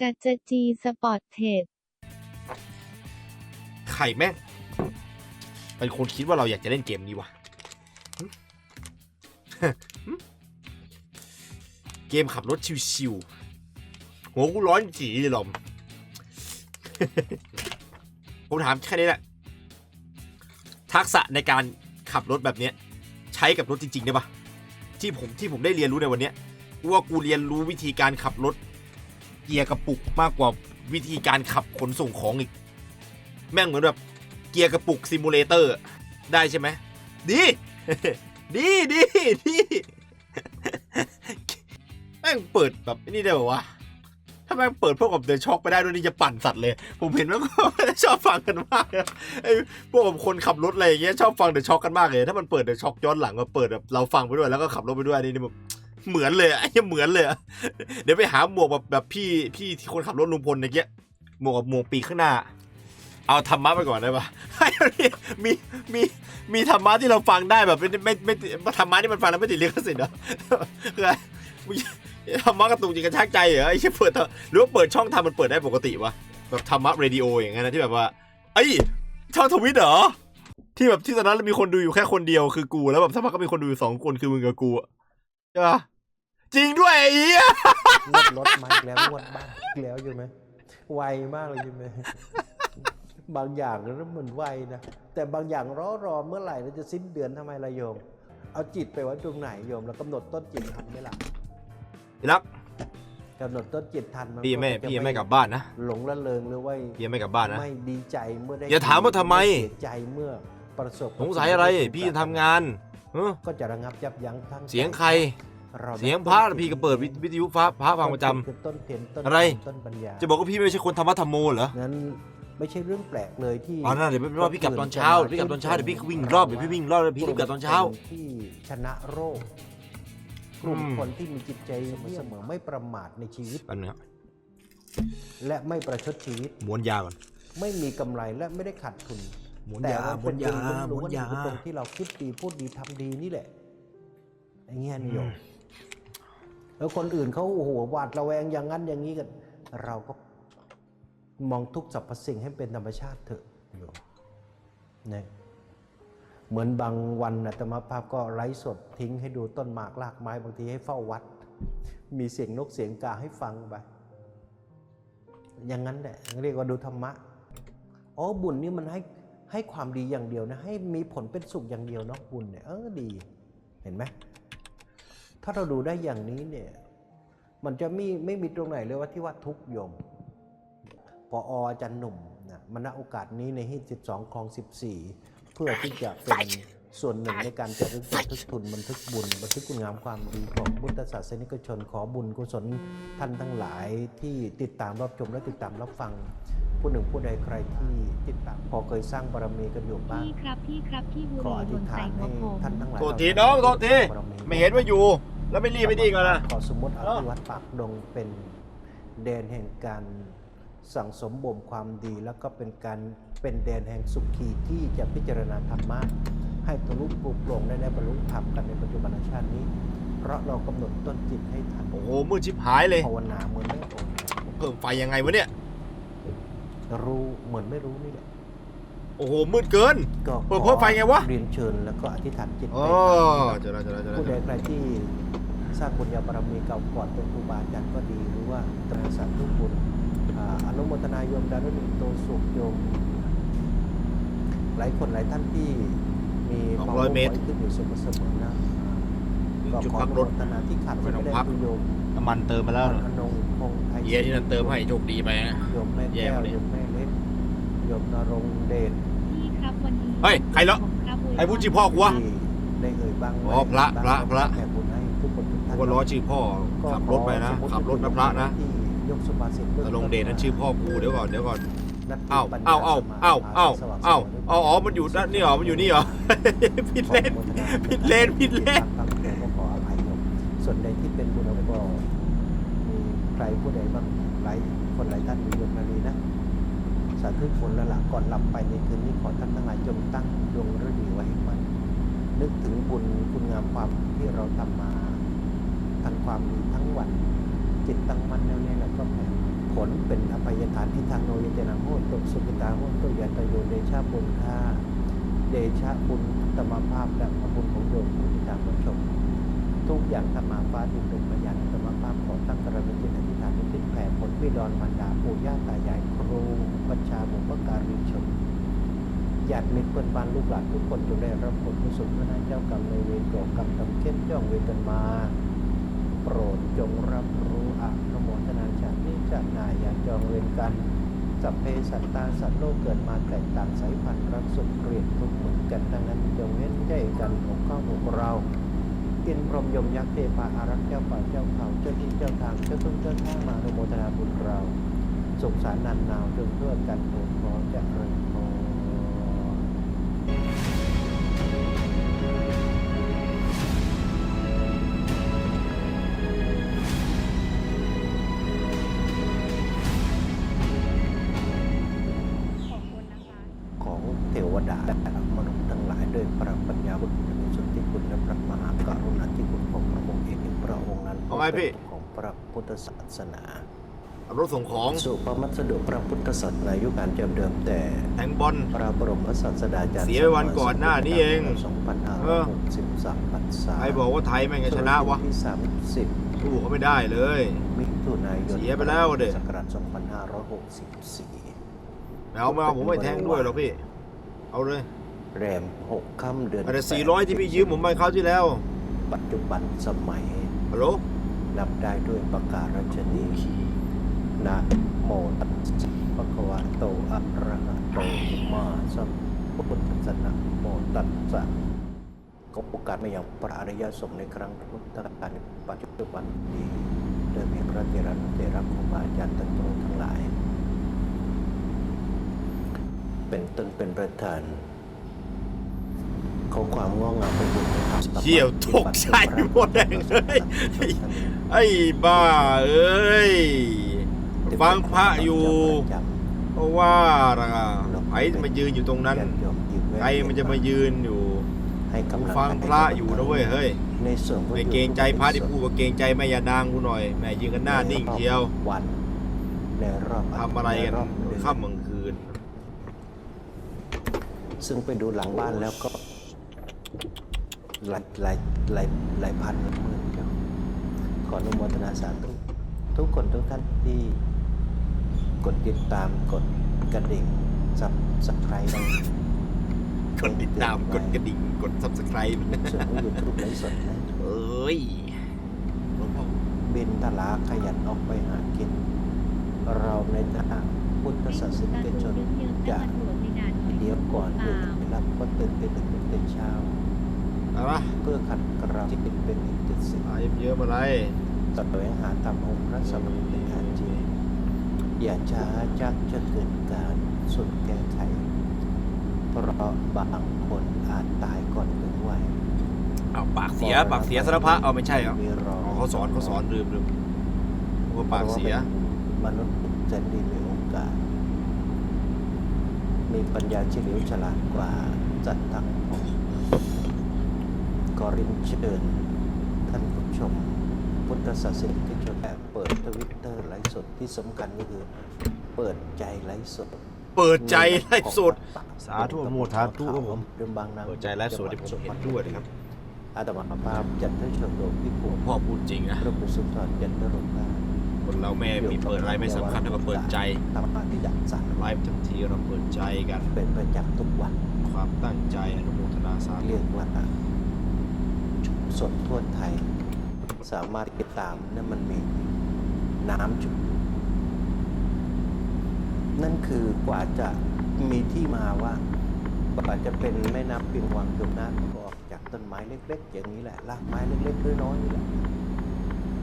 จัจจีสปอร์ตเทรดไข่แม่งเป็นคนคิดว่าเราอยากจะเล่นเกมนี้วะเกมขับรถชิวๆหัวกูร้อนจีเลยหรอมผมถามแค่นี้แหละ ทักษะในการขับรถแบบเนี้ยใช้กับรถจริงๆได้ปะที่ผมที่ผมได้เรียนรู้ในวันเนี้ยว่ากูเรียนรู้วิธีการขับรถ เกียร์กระปุกมากกว่าวิธีการขับขนส่งของอีก แม่งเหมือนแบบเกียร์กระปุกซิมูเลเตอร์ได้ใช่ไหมดี ดีดีดีแม่งเปิดแบบนี่ได้ป่าวะถ้าแม่งเปิดพวกกับเดอะช็อคไปได้ด้วยนี่จะปั่นสัตว์เลย ผมเห็นแล้วก็ชอบฟังกันมากไอ้พวกคนขับรถอะไรอย่างเงี้ยชอบฟังเดอะช็อคกันมากเลย ถ้ามันเปิดเดอะช็อคย้อนหลังมาเปิดแบบเราฟังไปด้วยแล้วก็ขับรถไปด้วยนี่นี่แบบ เหมือนเลยไอ้เหี้ยเหมือนเลยเดี๋ยวไปหาหมวกแบบแบบพี่พี่ที่คนขับรถลุงพลอย่างเงี้ยหมวกกับหมวกปีกข้างหน้า เอาธรรมะไปก่อนได้ปะมีมีมีธรรมะที่เราฟังได้แบบไม่ไม่ไม่ไม่ธรรมะที่มันฟังแล้วไม่ติดลิขสิทธิ์เหรอคืออะไรมึงธรรมะกระตุกจิตกระชากใจเหรอไอ้เชี่ยเปิดหรือว่าเปิดช่องทำมันเปิดได้ปกติวะแบบธรรมะเรดิโออย่างเงี้ยนะที่แบบว่าไอ้ช่องทวิตเหรอที่แบบที่ตอนนั้นมีคนดูอยู่แค่คนเดียวคือกูแล้วแบบสักพักก็มีคนดูอยู่สองคนคือมึงกับกูอะใช่ปะ จริงด้วยไอ้เหี้ยงวดรถมาอีกแล้วงวดบ้านอีกแล้วใช่ไหมไวมากเลยใช่ไหมบางอย่างก็เหมือนไวนะแต่บางอย่างรอรอเมื่อไหร่เราจะสิ้นเดือนทำไมล่ะโยม เอาจิตไปไว้ตรงไหนโยมแล้วกำหนดต้นจิตทันไหมล่ะพี่รักกำหนดต้นจิตทันมันพี่ยังไม่ก็จะพี่ยังไม่กลับบ้านนะหลงละเลงหรือว่าพี่ยังไม่กลับบ้านนะ ไม่ดีใจเมื่อได้อย่าถามว่าทำไม เสียใจเมื่อประสบสงสัยอะไร พี่จะทำงานเออก็จะระงับยับยั้งทั้ง เสียงใคร เราได้เสียงพระพี่ก็เปิดวิวิทยุฟ้าพระฟังประจำคือต้นเทียนต้นอะไรต้นปัญญาจะบอกว่าพี่ไม่ใช่คนธรรมะธรรมโมเหรอนั้นไม่ใช่เรื่องแปลกเลยที่อ๋อนั่นเดี๋ยวพี่ว่าพี่กลับตอนเช้าเดี๋ยวพี่กลับตอนเช้าเดี๋ยวพี่วิ่งรอบเดี๋ยวพี่วิ่งรอบแล้วพี่รีบกลับตอนเช้าที่ชนะโรคกลุ่มอืมคนที่มีจิตใจเสมอไม่ประมาทในชีวิตแป๊บนึงครับและไม่ประชดชีวิตม้วนยาก่อนไม่มีกำไรและไม่ได้ขาดทุนม้วนแต่ยาว่าม้วนยาเป็นม้วนยาล้ๆตรงที่เราคิดดีพูดดีทำดีนี่แหละไอ้เงี้ยนิยม แล้วคนอื่นเขาโอ้โหหวาดระแวงอย่างนั้นอย่างนี้กัน เราก็มองทุกสรรพสิ่งให้เป็นธรรมชาติเถอะโยมนะเหมือนบางวันนะธรรมภาพก็ไลฟ์สดทิ้งให้ดูต้นหมากลากไม้บางทีให้เฝ้าวัด มีเสียงนกเสียงกาให้ฟังไปอย่างนั้นแหละเรียกว่าดูธรรมะอ๋อบุญนี่มันให้ให้ความดีอย่างเดียวนะให้มีผลเป็นสุขอย่างเดียวเนาะบุญเนี่ยเออดี เห็นไหม ถ้าเราดูได้อย่างนี้เนี่ยมันจะไม่ไม่มีตรงไหนเลยว่าที่ว่าทุกข์โยมปออาจารย์หนุ่มนะมาณโอกาสนี้ในฮีต12คลอง 14 เพื่อที่จะเป็นส่วนหนึ่งในการจะรึกบันทึกทุนบันทึกบุญบันทึกคุณงามความดีของพุทธศาสนิกชนขอบุญกุศลท่านทั้งหลายที่ติดตามรับชมและติดตามรับฟังผู้หนึ่งผู้ใดใครที่ติดตามพอเคยสร้างบารมีกันอยู่บ้างพี่ครับพี่ครับพี่บุขออรีธิบษนฐาใส่นหัให้วผมท่านทั้งหลายโทษทีน้องโทษทีบารไม่เห็นว่าอยู่ แล้วไม่รีบไปดีก่อนนะขอสมมติอภิวัตปากดงเป็นแดนแห่งการสั่งสมบ่มความดี แล้วก็เป็นการเป็นแดนแห่งสุขีที่จะพิจารณาธรรมะให้ทะลุปลุกโปร่งได้ได้บรรลุธรรมกันในปัจจุบันชาตินี้ เพราะเรากำหนดต้นจิตให้ทันโอ้โหมืดชิบหายเลยภาวนาเหมือนไม่ภาวนาเพิ่มไฟยังไงวะเนี่ย รู้เหมือนไม่รู้นี่แหละโอ้โหมืดเกินก็เปิดเพิ่มไฟไงวะเรียนเชิญแล้วก็อธิษฐานจิตอ๋อไปเจอแล้วเจอแล้วเจอแล้วผู้ใดใครที่ สร้างบุญญาบารมีเก่าก่อนเป็นครูบาอาจารย์ก็ดี หรือว่าตระสาธุบุญอ่าอนุโมทนายมดารุณิโตสุขโยม หลายคนหลายท่านที่มีสองความร้อยเมตรไว้ขึ้นอยู่เสมอเสมอนะก็จุดขอพัอกนุรโมถทนาที่ขาดไม่ไม่ต้องได้พักคือโยมน้ำมันเติมมาแล้วอนงพงษ์ไทยเยียที่นั่นเติมให้โชคดีไปนะโยมแม่แย่แก้วกว่านี้โยมแม่เล็กโยมนรงค์เดชพี่ครับวันนี้เฮ้ยใครเหรอผมครับอวยใครพูดชื่อพ่อกูวะที่ได้เอ่ยบ้างอ๋อพระพระพระแผ่บุญให้ ทุกคนทุกท่านก็ล้อชื่อพ่อขับรถไปนะ ขับรถนะพระนะที่ยกสุภาษิตแต่ลงเดชนั้นชื่อพ่อกูเดี๋ยวก่อนเดี๋ยวก่อนนัตถิเอ้าปัญญเอ้าเอ้าสมเอ้าเอ้าสว่งเอ้าสวยเอาอ๋อมันอยู่ด้านนี่เหรอมันอยู่นี่เหรอผิดเลนผิดเลนผิดเลนครับเดี๋ยวก็ขออภัยโยมส่วนใดที่เป็นบุญเราก็มีใครผู้ใดบ้างหลายคนหลายท่านมีโยมนาลีนะสาธุผลและละก่อนหลับไปในคืนนี้ขอท่านทั้งหลายจงตั้งดวงฤดีไว้ให้มันนึกถึงบุญคุณงามความที่เราทำมา ทั้งความดีทั้งวัน จิตตั้งมั่นแน่วแน่แล้วก็แผ่ผลเป็นอภัยทานที่ทางโนยเจนะโหตุสุกิตาโหตุยัตโยเดชะบุญค่าเดชะบุญธรรมภาพและพระบุญของโยมผู้ที่ตามรับชม ทุกอย่างธรรมาฟ้าดินเป็นพยานธรรมภาพของตั้งกระมิจิตอธิษฐานที่ติดแผ่ผลวิดรมารดาปู่ย่าตายายครูปัญชาบุพการีชนญาติมิตรเพื่อนบ้านลูกหลานทุกคนจงได้รับผลกุศลพระนายเจ้ากรรมในเวรโกรธกรรมทำเข้มจ้องเวรกันมา โปรดจงรับรู้อนุโมทนาจากนี้จากนายอย่าจองเวรกันสัพเพสัตตาสัตว์โลกเกิดมาแตกต่างสายพันธุ์รักสุขเกลียดทุกข์เหมือนกันดังนั้นจงเว้นใจกันขอกเข้าอกเราอินพรหมยมยักษ์เทพาอารักษ์เจ้าป่าเจ้าเขาเจ้าที่เจ้าทางเจ้าต้นเจ้าท่ามาอนุโมทนาบุญเรา สุขสารนันนาวจงเพื่อกันโปรดขอเจะเริญพร พี่ของพระพุทธศาสนาขับรถส่งของสุปมัสดุพระพุทธศาสนายุคการเดิมเดิมแต่แทงบอลพระบรมศาสดาจารย์เสียไปวันก่อนหน้านี้เองเออ2563พรรษาใครบอกว่าไทยแม่งจะชนะวะที่30สู้เขาไม่ได้เลยมิถุนายนเสียไปแล้วเด้ศักราช2564ไม่เอาไม่เอาผมไม่แทงด้วยหรอกพี่ เอาเลยแรม6ค่ำเดือนแต่สี่ร้อยที่พี่ยืมผมไปคราวที่แล้ว ปัจจุบันสมัยฮัลโหล นับได้ด้วยประกาศรัชนีนะโมตัสสะภะคะวะโตอะระหะโตมาสัมพุทธสสะนะโมตัสสะก็โอกาสมาอย่างพระอริยสงฆ์ในครั้งพุทธกาลปัจจุบันนี้โดยมีพระเถระเถระครูบาอาจารย์ทั้งทั้งหลาย เป็นต้นเป็นประธาน เขาความง่วงเหงาไปบุญในธรรมเชี่ยวตกใจหมดแดงเลยไอ้บ้าเอ้ยฟังพระอยู่เพราะว่าล่ะไอ้มายืนอยู่ตรงนั้นใครมันจะมายืนอยู่ให้กูกำลังฟังพระอยู่นะเว้ยเฮ้ยในส่วนของไม่เกรงใจพระที่พูดก็เกรงใจแม่ยานางกูหน่อยแม่ยืนกันหน้านิ่งเชียววันในรอบทำอะไรกันในรอบเดือนค่ำกลางคืน ซึ่งไปดูหลังบ้านแล้วก็ หลายหลายหลายหลายพันหมื่นเดียวขออนุโมทนาสาธุทุกคนทุกท่านที่กดติดตามกดกระดิ่งสับสไครต์กดติดตามกดกระดิ่งกด subscribe ส่วนของยูทูบไลฟ์สดนะเอ้ยหลวงพ่อบินทลาขยันออกไปหากิน เราในฐานะพุทธศาสนิกชนจะเดี๋ยวก่อนอื่นไปรับก็ตื่นไปตื่นแต่เช้า อะไรวะเพื่อขัดเกลาจิตเป็นนิจสิทหายเยอะมาไรแสวงหาธรรมองค์พระสัมมาสัมพุทธเจ้าอย่าช้าจักจะเกิดการสุดแก้ไข เพราะบางคนอาจตายก่อนถึงวัยเอาปากเสียปากเสียสารพระเอาไม่ใช่เหรอมีรออ๋อเขาสอนเขาสอนลืมลืมว่าปากเสียมนุษย์แสนดีมีโอกาส มีปัญญาเฉลียวฉลาดกว่าจัดทั้งปวง ก็รินเชิญท่านผู้ชม พุทธศาสนิกชนแบบเปิดทวิตเตอร์ไลฟ์สดที่สำคัญก็คือเปิดใจไลฟ์สดเปิดใจไลฟ์สดสาธุอนุโมทนาธุครับผมเรื่องบางนางเปิดใจไลฟ์สดที่ผมเห็นด้วยนะครับอาตมาภาพจัดให้ชมโดมพิภูมิพ่อพูดจริงนะพระพุทธสุนทรจันทรกาคนเราแม่มีเปิดอะไรไม่สำคัญเท่ากับเปิดใจธรรมะที่ดักสันไลฟ์ทั้งทีเราเปิดใจกันเป็นประจำทุกวันความตั้งใจอนุโมทนาสาธุเรียกว่าชุม สดทั่วไทย สามารถติดตามนั่นมันมีน้ำจุดนั่นคือกว่าจะมีที่มาว่ากว่าจะเป็นแม่น้ำปิงวังจมน้ำก็ออกจากต้นไม้เล็ก ๆ อย่างนี้แหละรากไม้เล็กๆน้อยๆนี่แหละ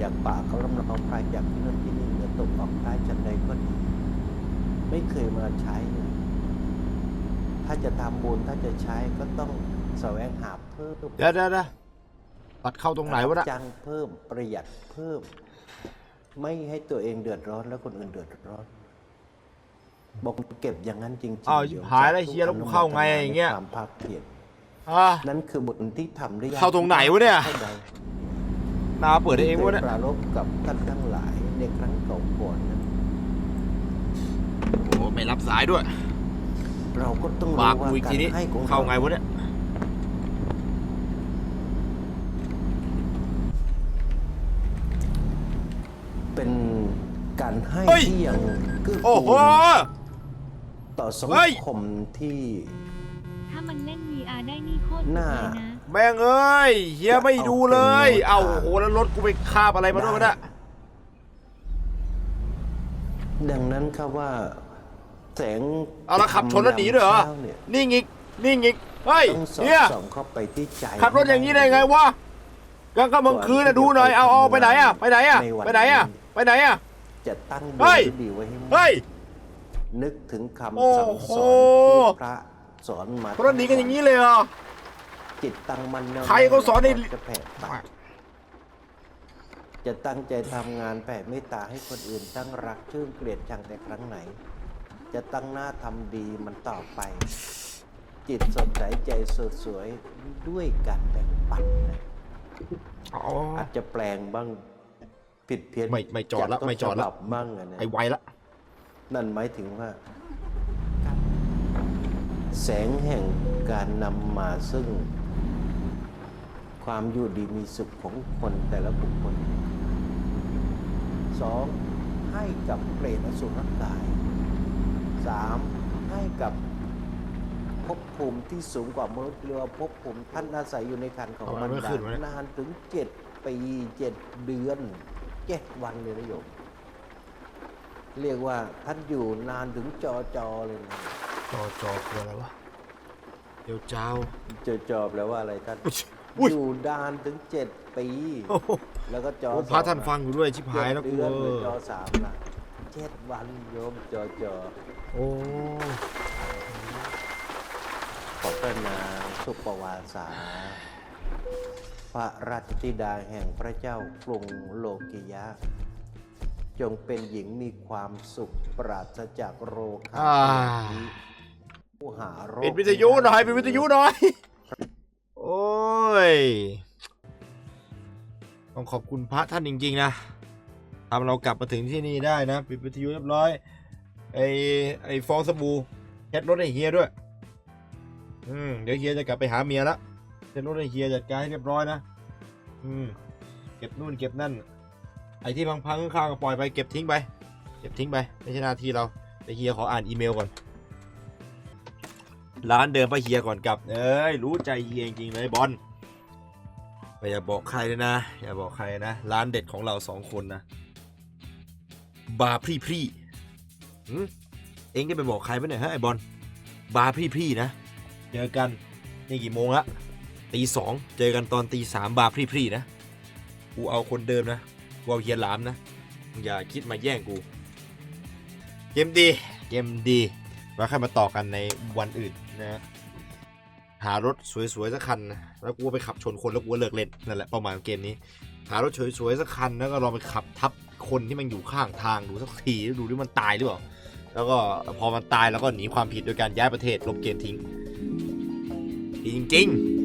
จากป่าเขาลำนองพรายจากที่นั่นที่นี่เงินตกออกพรายจันใดก็ดีไม่เคยมาใช้ ถ้าจะทำบุญถ้าจะใช้ก็ต้องแสวงหาเพิ่มเดี๋ยวเดี๋ยว เดี๋ยวตัดเข้าตรงไหนวะรันะบจ้างเพิ่มประหยัดเพิ่ม ไม่ให้ตัวเองเดือดร้อน แล้วคนอื่นเดือดร้อนบอกเก็บอย่างนั้นจริงๆอ้าวเดี๋หายแล้วเฮียแล้วกูเข้าไงอย่างเงี้ย ความภาคเพียรอะ นั่นคือบุญที่ทำได้ยากเข้าตรงไหนวะเนี่ยท่าใดนาเปิดได้เองวะเนี่ยที่คปรารบกับท่านทั้งหลายในครั้งเก่าก่อนนั้นโอ้ไม่รับสายด้วยเราก็ต้องบารู้กว่ากูอีกกาทีรนี้ให้ของเข้าเราไงวะเนี่ย เป็นการให้เฮ้ย ที่ยังเกื้อโอ้กูโห ลต่อสังเฮ้ย คมที่ถ้ามันเล่น VR ได้นี่โคตรสุดน่าเลยนะ แม่งเอ้ยเฮียไม่ดูเลยจะเอาเอาเป็นแนวทางโอ้โหแล้วรถกูไปคาบอะไรมาด้วยวะเนี่ยดังนั้นครับว่า แสงเอาละขับชนแล้วหนีด้วยเหรอช้าเนี่ยนี่งิก นี่งิก เฮ้ยต้องสอดเฮียส่องเข้าไปที่ใจขับรถอย่างนี้ได้ไงวะกลางค่ำกลางคืนนะดูหน่อย เอาเอาไปไหนอะไปไหนอะไปไหนอะไปไหนอะ จะตั้งเฮ้ยดวงดีไว้ให้มั่นเฮ้ย นึกถึงโอ้คำสั่งโหสอนที่พระสอนมาเพราะหนีกันอย่างนี้เลยเหรอ จิตตั้งมันแน่วใครเขาสอนให้จะแผ่ไปจะตั้งใจทำงานแผ่เมตตาให้คนอื่นตั้งรักชื่นเกลียดชังแต่ครั้งไหน จะตั้งหน้าทำดีมันต่อไป จิตสดใสใจสดสวยด้วยการแบ่งปันนะอ๋ออาจจะแปลงบ้าง ผิดเพี้ยนไม่ไม่จอดละากต้นไม่จอดละ ฉบับบ้างอะนะ ไอ้ไวละ นั่นหมายถึงว่า แสงแห่งการนำมาซึ่ง ความอยู่ดีมีสุขของคนแต่ละบุคคลสองให้กับเปรตอสุรกายสามให้กับภพภูมิที่สูงกว่ามนุษย์เรียกว่าภพภูมิท่านอาศัยอยู่ในคันของเอามัมันนไม่ดาขึ้นวะเนี่ยนานถึงเจ็ดปีเจ็ดเดือน เจ็ดวันเลยนะโยมเรียกว่าท่านอยู่นานถึงจอจอเลยนะจอจอคืออะไรวะเดี๋ยวเจ้า จอจอแปลว่าอะไรท่านอุ้ยอยู่นานถึงเจ็ดปี โอ้โหแล้วก็จอโอ้สพระท่านฟังอยู่ด้วยชิบหายเจ็ดแล้วกูเดือนเอหรืออจอสามละเจ็ดวันโยมจอจอโอ้ขอพระนางสุปวาสา พระราชธิดาแห่งพระเจ้ากรุงโลกิยะ จงเป็นหญิงมีความสุขปราศจากโรคาอ่า ผู้หาโรคปิดวิทยุหน่อยปิดวิทยุหน่อย โอ้ย ต้องขอบคุณพระท่านจริง ๆ นะทำเรากลับมาถึงที่นี่ได้นะ ปิดวิทยุเรียบร้อย ไอไอฟองสบู่เช็ดรถให้เฮียด้วย อืม เดี๋ยวเฮียจะกลับไปหาเมียละ เช็ดรถให้เฮียจัดการให้เรียบร้อยนะ อืม เก็บนู่นเก็บนั่น ไอที่พังๆข้างๆก็ปล่อยไปเก็บทิ้งไป เก็บทิ้งไป ไม่ใช่หน้าที่เราไปเฮียขออ่านอีเมลก่อน ร้านเดิมป้าเฮียก่อนกลับ เอ้ย รู้ใจเฮียจริงๆเลยบอลไม่อย่าบอกใครเลยนะ อย่าบอกใครนะ ร้านเด็ดของเราสองคนนะ บาร์พรี่พรี่หืมเอ็งจะไปบอกใครไปหน่อยฮะไอบอล บาร์พรี่พรี่นะ เจอกันนี่กี่โมงละ ตีสองเจอกันตอนตีสามบาร์พรี่พรี่นะ กูเอาคนเดิมนะกูเอาเฮียหลามนะ อย่าคิดมาแย่งกู เกมดีเกมดีไว้ค่อยมาต่อกันในวันอื่นนะหารถสวยๆสักคันนะแล้วกูไปขับชนคนแล้วกูเลิกเล่นนั่นแหละเป้าหมายของเกมนี้ หารถสวยๆสักคันแล้วก็ลองไปขับทับคนที่มันอยู่ข้างทางดูสักทีดูดิมันตายหรือเปล่าแล้วก็พอมันตายแล้วก็หนีความผิดโดยการย้ายประเทศลบเกมทิ้งจริงๆ